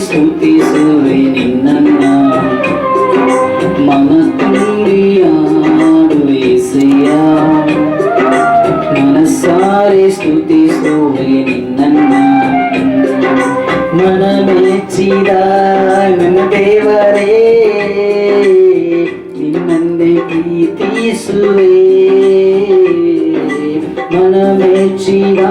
స్థుతిసువే నిన్న మన తుండియాడు వేసయ్యా. మనసారి స్థుతిసువే నిన్న మన మెచ్చిదా మనమే చిరా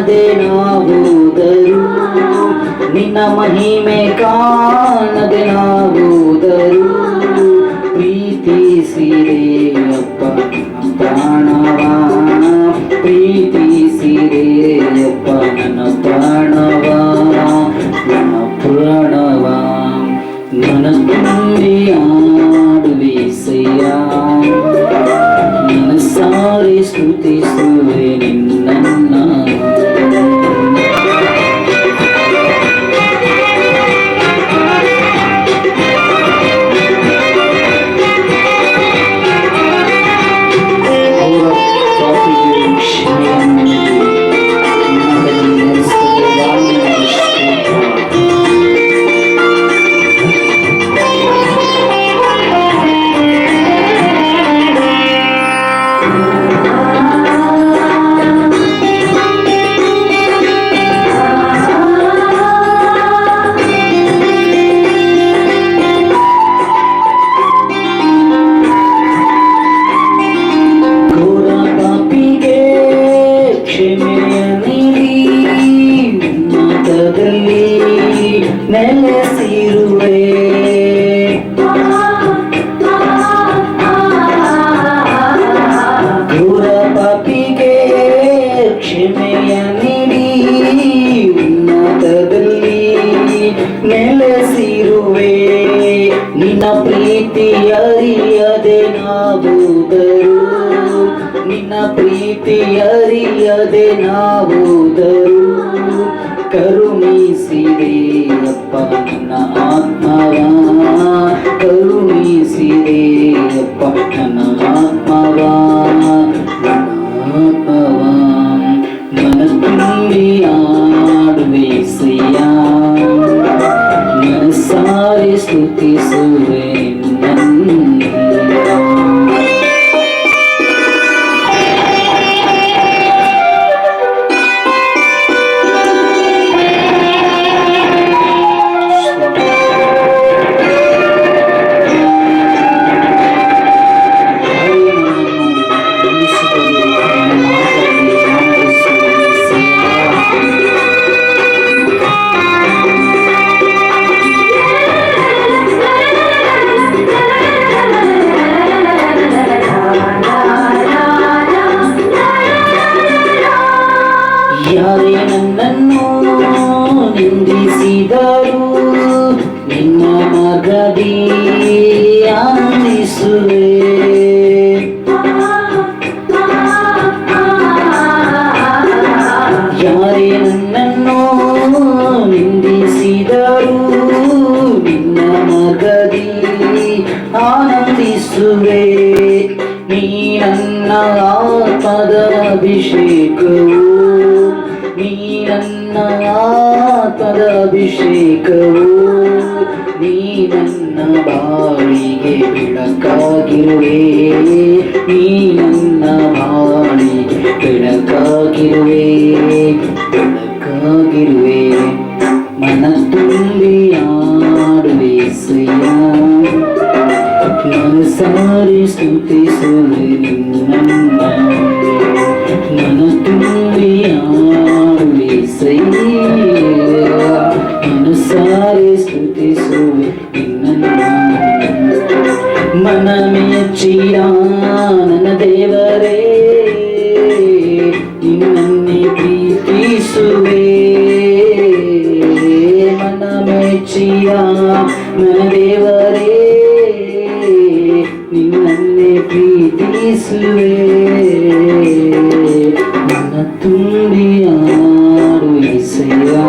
ಕಾಣದೆ ನಾವುದರು ನಿನ್ನ ಮಹಿಮೆ ಕಾಣದೆ ನಾವುದರು ಪ್ರೀತಿಸಿರೆ ಅಪ್ಪ ನನ್ನ ಪ್ರಾಣವ ಪ್ರೀತಿಸಿರೆ ಅಪ್ಪ, ನನ್ನ ಪ್ರಾಣವ ನನ್ನ ಪ್ರಾಣವ. ನನ್ನ ತುಂಬಿ ಆಡುವಿಸೆಯ ನನ್ನ ಸಾರಿ ಸ್ತುತಿಸುವೆ ನಿನ್ನನ್ನ. ಪ್ರೀತಿ ಅರಿಯದೆ ನಾವುದರು ನಿನ್ನ ಪ್ರೀತಿ ಅರಿಯದೆ ನಾವುದರು ಕರುಣಿಸಿದೆ ಅಪ್ಪ ನನ್ನ ಮನಸಾರಿ ನನ್ನ ಆತ್ಮದ ಅಭಿಷೇಕವು ನೀ ನನ್ನ ಬಾಳಿಗೆ ಬೆಳಕಾಗಿರುವೆ ನೀ ನನ್ನ ಬಾಳಿಗೆ ಬೆಳಕಾಗಿರುವೆ ಬೆಳಕಾಗಿರುವೆ ಮನ ತುಂಬಿ ಆಡುವೆ ಸಯ್ಯ ನಾನು ಸಾರಿ ಸ್ತುತಿಸುವೆ ನಿನ್ನನ್ನ போலே மன துண்டியாடு இசையா